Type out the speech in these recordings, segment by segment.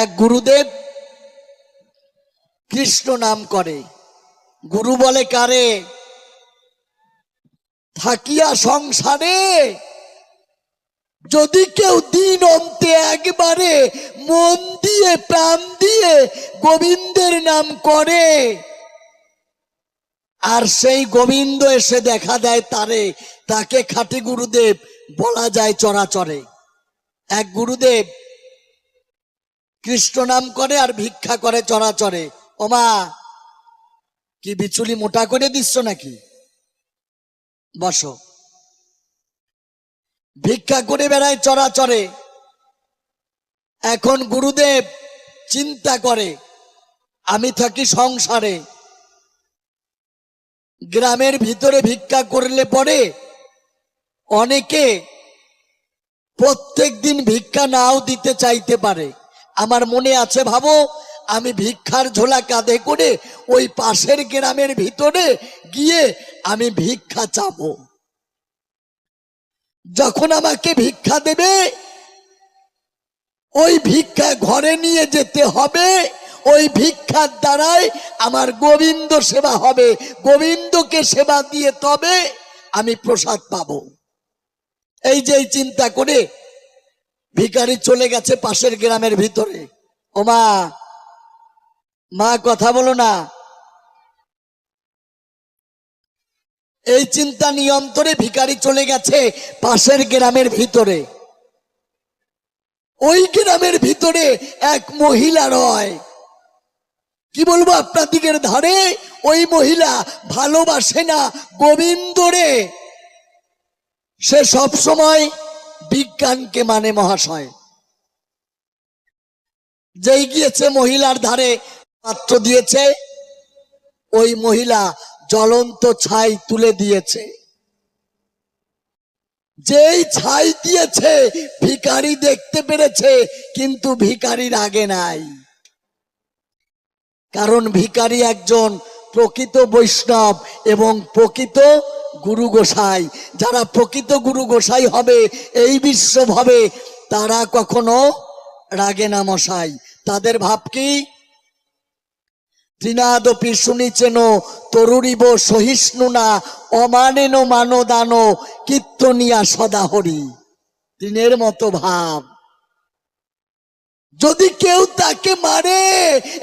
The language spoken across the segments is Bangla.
এক গুরুদেব কৃষ্ণ নাম করে। গুরু বলে কারে? থাকিয়া সংসারে। যদি কেউ দিন অন্তে একবারে মন দিয়ে, প্রাণ দিয়ে গোবিন্দের নাম করে, আর সেই গোবিন্দ এসে দেখা দেয় তারে, তাকে খাঁটি গুরুদেব বলা যায় চরাচরে। এক গুরুদেব কৃষ্ণ নাম করে আর ভিক্ষা করে চরাচরে। ওমা, কি বিচুলি মোটা করে দিচ্ছ নাকি? বসো। ভিক্ষা করে বেড়ায় চরাচরে। এখন গুরুদেব চিন্তা করে, আমি থাকি সংসারে। গ্রামের ভিতরে ভিক্ষা করলে পরে অনেকে প্রত্যেক দিন ভিক্ষা নাও দিতে চাইতে পারে। আমার মনে আছে ভাবো, আমি ভিক্ষার ঝোলা কাঁধে করে ওই পাশের গ্রামের ভিতরে গিয়ে আমি ভিক্ষা চাবো। যখন আমাকে ভিক্ষা দেবে, ওই ভিক্ষা ঘরে নিয়ে যেতে হবে, ওই ভিক্ষার দ্বারাই আমার গোবিন্দ সেবা হবে। গোবিন্দকে সেবা দিয়ে তবে আমি প্রসাদ পাবো। এই যে চিন্তা করে ভিখারি চলে গেছে পাশের গ্রামের ভিতরে। ও মা মা কথা বলো না। এই চিন্তা নিয়ন্ত্রণে ভিখারি চলে গেছে পাশের গ্রামের ভিতরে। ওই গ্রামের ভিতরে এক মহিলা রয়। কি বলব আপনাদিকের ধারে? ওই মহিলা ভালোবাসে না গোবিন্দরে। সে সব সময় বিজ্ঞানকে মানে মহাশয়। যেই গিয়েছে মহিলার ধারে, পাত্র দিয়েছে, ওই মহিলা জ্বলন্ত ছাই তুলে দিয়েছে। যেই ছাই দিয়েছে ভিকারি দেখতে পেরেছে, কিন্তু ভিখারির আগে নাই। কারণ ভিখারি একজন প্রকৃত বৈষ্ণব এবং প্রকৃত গুরু গোসাই, যারা প্রকৃত গুরু গোসাই হবে, এই বিশ্ব হবে তারা কখনো রাগে না মশাই। তাদের ভাব কি? তৃণাদপি শুনিছেন, তরুরিব সহিষ্ণু না, অমানেন মানদান, কীর্তনিয়া সদাহরি। তিনের মতো ভাব। যদি কেউ তাকে মারে,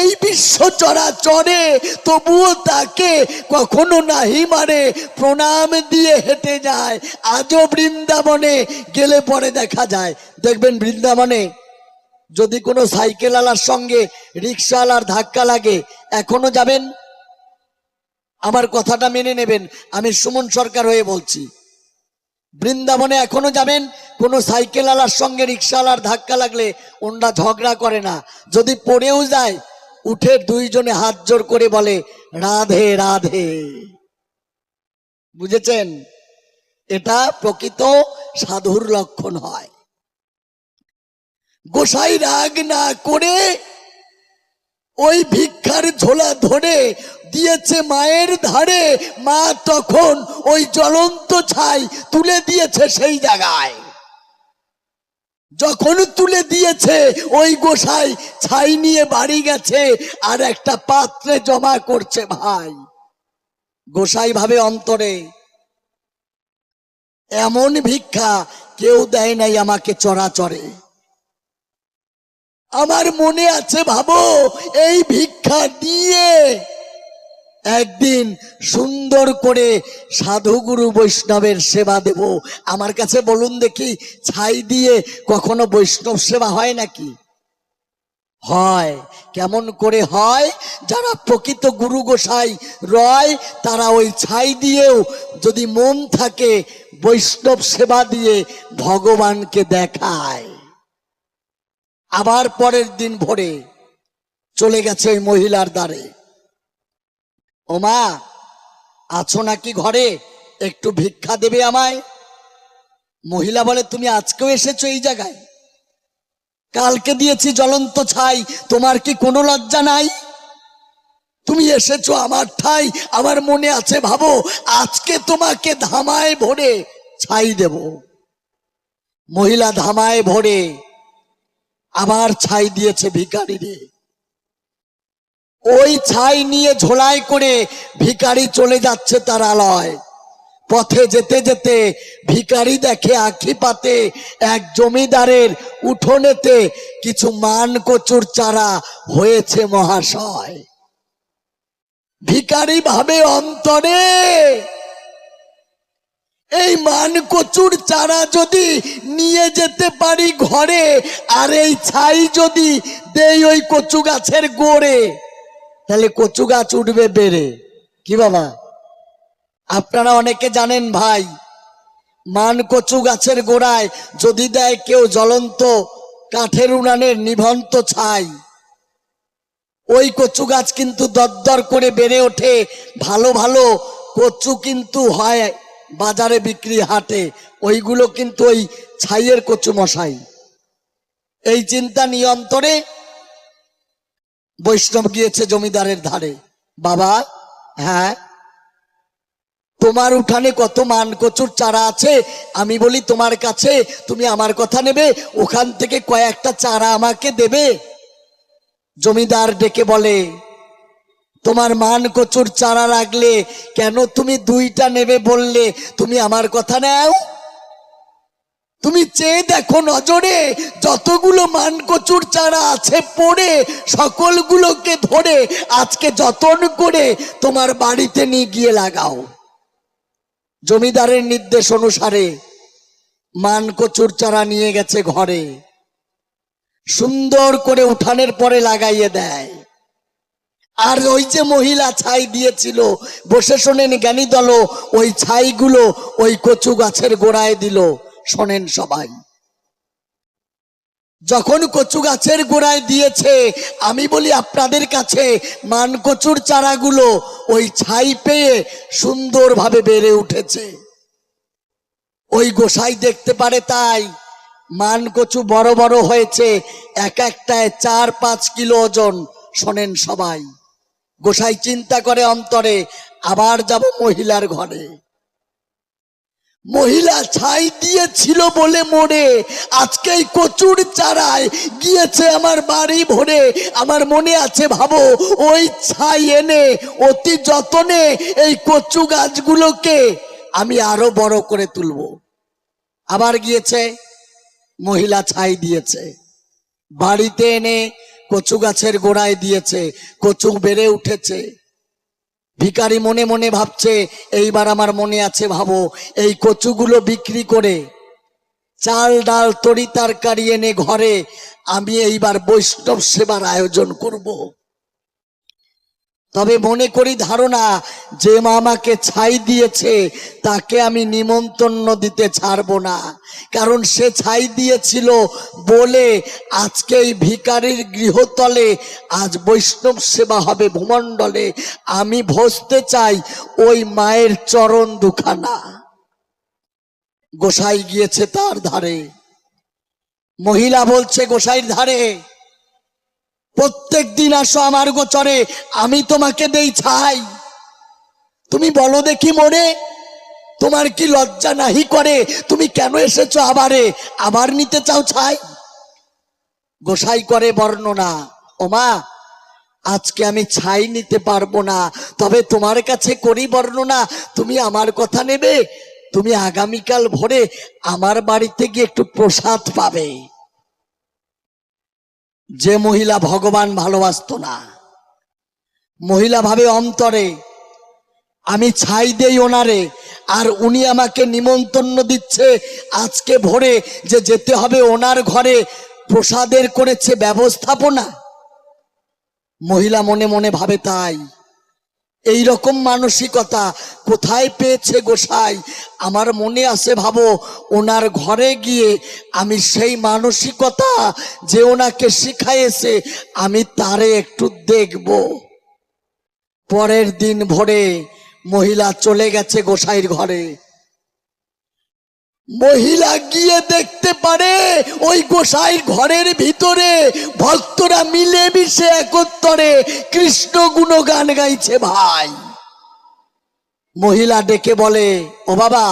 এই বিশ্ব চরাচরে তবুও তাকে কখনো নাহি মারে। প্রণাম দিয়ে হেঁটে যায়, আজও বৃন্দাবনে গেলে পরে দেখা যায়। দেখবেন বৃন্দাবনে যদি কোনো সাইকেল আলার সঙ্গে রিক্সাওয়ালার ধাক্কা লাগে, এখনও যাবেন? আমার কথাটা মেনে নেবেন। আমি সুমন সরকার হয়ে বলছি। বৃন্দাবনে এখনও যাবেন, কোনো সাইকেল আলার সঙ্গে রিক্সাওয়ালার ধাক্কা লাগলে ওনরা ঝগড়া করে না। যদি পড়েও যায়, উঠে দুইজনে হাত জোর করে বলে, রাধে রাধে। বুঝেছেন? এটা প্রকৃত সাধুর লক্ষণ হয়। গোসাই রাগ না করে ওই ভিক্ষার ঝোলা ধরে দিয়েছে মায়ের ধারে। মা তখন ওই জ্বলন্ত ছাই তুলে দিয়েছে সেই জায়গায়। যখন তুলে দিয়েছে, ওই গোসাই ছাই নিয়ে বাড়ি গেছে আর একটা পাত্রে জমা করছে ভাই। গোসাই ভাবে অন্তরে, এমন ভিক্ষা কেউ দেয় নাই আমাকে চড়াচড়ে। আমার মনে আছে, ভাবো, এই ভিক্ষা দিয়ে একদিন সুন্দর করে সাধুগুরু বৈষ্ণবের সেবা দেব। আমার কাছে বলুন দেখি, ছাই দিয়ে কখনো বৈষ্ণব সেবা হয় নাকি? হয়। কেমন করে হয়? যারা প্রকৃত গুরু গোসাই রয়, তারা ওই ছাই দিয়েও যদি মন থাকে বৈষ্ণব সেবা দিয়ে ভগবানকে দেখায়। আবার পরের দিন ভোরে চলে গেছে ওই মহিলার দ্বারে। ও মা, আছো নাকি ঘরে? একটু ভিক্ষা দেবে আমায়। মহিলা বলে, তুমি আজকেও এসেছ এই জায়গায়? কালকে দিয়েছি জ্বলন্ত ছাই, তোমার কি কোনো লজ্জা নাই? তুমি এসেছ আমার ঠাই, আমার মনে আছে, ভাবো, আজকে তোমাকে ধামায় ভরে ছাই দেব। মহিলা ধামায় ভরে আবার ছাই দিয়েছে ভিকারিরে ওই ছাই নিয়ে ঝোলাই করে ভিখারি চলে যাচ্ছে তার আলয়। পথে যেতে যেতে ভিখারি দেখে আখি পাতে এক জমিদারের উঠোনেতে কিছু মান কচুর চারা হয়েছে মহাশয়। ভিখারি ভাবে, অন্তরে মান কচুর চারা যদি নিয়ে যেতে পারি ঘরে, আর এই ছাই যদি দেই ওই কচু গাছের গোড়ে, তাহলে কচু গাছ উঠবে বেড়ে। কি বাবা? আপনারা অনেকে জানেন ভাই, মান কচু গাছের গোড়ায় যদি দেয় কেউ জ্বলন্ত কাঠের উনানের নিভন্ত ছাই। ওই কচু গাছ কিন্তু দরদর করে বেড়ে ওঠে, ভালো ভালো কচু কিন্তু হয় বাজারে বিক্রি, হাটে, ওইগুলো কিন্তু ওই ছাইয়ের কচু মশাই। এই চিন্তা নিয়ন্তরে বৈষ্ণব গিয়েছে জমিদারের ধারে। বাবা হ্যাঁ তোমার উঠানে কত মান কচুর চারা আছে? আমি বলি, তোমার কাছে তুমি আমার কথা নেবে, ওখান থেকে কয়েকটা চারা আমাকে দেবে। জমিদার ডেকে বলে তোমার মান কচুর চারা লাগলে কেন তুমি দুইটা নেবে বললে? তুমি আমার কথা নাও। তুমি চেয়ে দেখো নজরে যতগুলো মান কচুর চারা আছে পড়ে, সকলগুলোকে ধরে আজকে যতন করে তোমার বাড়িতে নিয়ে গিয়ে লাগাও। জমিদারের নির্দেশ অনুসারে মান কচুর চারা নিয়ে গেছে ঘরে। সুন্দর করে উঠানের পরে লাগাইয়ে দেয়। আর ওই যে মহিলা ছাই দিয়েছিল, বসে শোনেন জ্ঞানী দল, ওই ছাইগুলো ওই কচু গাছের গোড়ায় দিল। শোনেন সবাই। যখন কচু গাছের গোড়ায় দিয়েছে, আমি বলি আপনাদের কাছে মান কচুর চারাগুলো ওই ছাই পেয়ে সুন্দরভাবে বেড়ে উঠেছে। ওই গোসাই দেখতে পারে তাই, মান কচু বড় বড় হয়েছে, এক একটায় চার পাঁচ কিলো ওজন। শোনেন সবাই। গোসাই চিন্তা করে অন্তরে, আবার যাব মহিলার ঘরে। মহিলা ছাই দিয়েছিল বলে মোড়ে আজকে এই কচুর চারায় গিয়েছে আমার বাড়ি ভরে। আমার মনে আছে, ভাবো, ওই ছাই এনে, অতি যতনে এই কচু গাছগুলোকে আমি আরও বড় করে তুলবো। আবার গিয়েছে, মহিলা ছাই দিয়েছে। বাড়িতে এনে কচু গাছের গোড়ায় দিয়েছে, কচু বেড়ে উঠেছে ভিকারি মনে মনে ভাবছে, এইবার আমার মনে আছে ভাবো, এই কচুগুলো বিক্রি করে চাল, ডাল, তরি, তরকারি এনে ঘরে আমি এইবার বৈষ্ণব সেবার আয়োজন করব। তবে মনে করি ধারণা, যে মা আমাকে ছাই দিয়েছে, তাকে আমি নিমন্ত্রণ দিতে ছাড়বো না। কারণ সে ছাই দিয়েছিল বলে আজকে এই ভিকারির গৃহতলে আজ বৈষ্ণব সেবা হবে ভূমণ্ডলে। আমি ভসতে চাই ওই মায়ের চরণ দুখানা। গোসাই গিয়েছে তার ধারে। মহিলা বলছে, গোসাইর ধারে। প্রত্যেক দিন আসো আমার গোচরে, আমি তোমাকে দেই ছাই। তুমি বলো দেখি মনে তোমার কি লজ্জা নাহি করে? তুমি কেন এসেছ আবারে আবার নিতে চাও ছাই? গোসাই করে বর্ণনা, ওমা, আজকে আমি ছাই নিতে পারব না, তবে তোমার কাছে করি বর্ণনা, তুমি আমার কথা নেবে, তুমি আগামীকাল ভোরে আমার বাড়িতে গিয়ে একটু প্রসাদ পাবে। যে মহিলা ভগবান ভালোবাসত না। মহিলা ভাবে অন্তরে, আমি ছাই দেই ওনারে, আর উনি আমাকে নিমন্ত্রণ দিচ্ছে আজকে ভোরে যে যেতে হবে ওনার ঘরে, প্রসাদের করেছে ব্যবস্থাপনা। মহিলা মনে মনে ভাবে তাই। এই রকম মানসিকতা কোথায় পেয়েছে গোসাই আমার মনে আছে ভাবো, ওনার ঘরে গিয়ে আমি সেই মানসিকতা যে ওনাকে শিখাইয়েছে, আমি তারে একটু দেখব। পরের দিন ভোরে মহিলা চলে গেছে গোসাইয়ের ঘরে। মহিলা গিয়ে দেখতে পারে, ওই গোসাইর ঘরের ভিতরে ভক্তরা মিলে মিশে একত্তরে কৃষ্ণ গুণ গান গাইছে ভাই। মহিলা ডেকে বলে, ও বাবা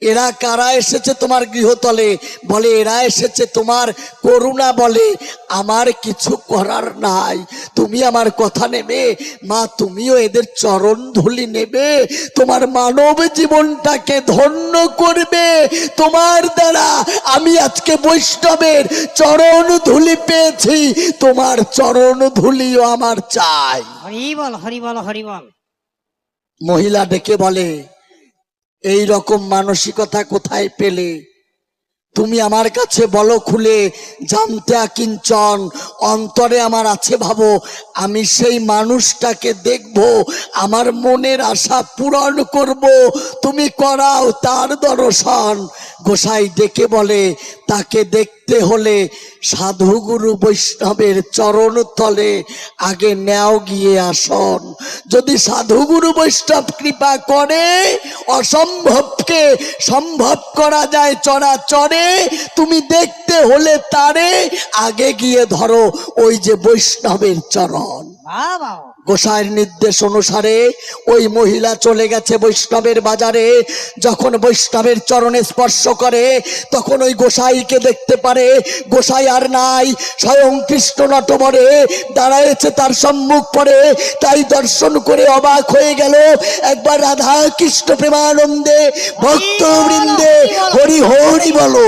এরা কারা এসেছে তোমার গৃহতলে? বলে এরা এসেছে তোমার করুণা বলে। আমার কিছু করার নাই। তুমি আমার কথা নেবে। মা তুমিও এদের চরণ ধুলি নেবে। তোমার মানব জীবনটাকে ধন্য করবে। তোমার দ্বারা আমি আজকে বৈষ্ণবের চরণ ধুলি পেয়েছি। তোমার চরণ ধুলিও আমার চাই। হরি বল হরি বল হরি বল। মহিলা ডেকে বলে এই রকম মানসিকতা কোথায় পেলে? তুমি আমার কাছে বলো খুলে, জানতে কিঞ্চন, অন্তরে আমার আছে ভাবো, আমি সেই মানুষটাকে দেখব, আমার মনের আশা পূরণ করব, তুমি করাও তার দর্শন। গোসাই ডেকে বলে, তাকে দেখতে হলে সাধুগুরু বৈষ্ণবের চরণ তলে আগে নেও গিয়ে আসন। যদি সাধুগুরু বৈষ্ণব কৃপা করে, অসম্ভবকে সম্ভব করা যায় চরাচরে, তুমি দেখতে হলে তারে আগে গিয়ে ধরো ওই যে বৈষ্ণবের চরণ। বাবা গোসাইয়ের নির্দেশ অনুসারে ওই মহিলা চলে গেছে বৈষ্ণবের বাজারে। যখন বৈষ্ণবের চরণে স্পর্শ করে, তখন ওই গোসাইকে দেখতে পারে, গোসাই আর নাই, স্বয়ং কৃষ্ণ নটবরে দাঁড়ায়েছে তার সম্মুখ পরে। তাই দর্শন করে অবাক হয়ে গেল, একবার রাধা কৃষ্ণ প্রেমানন্দে, ভক্তবৃন্দে, হরি হরি বলো।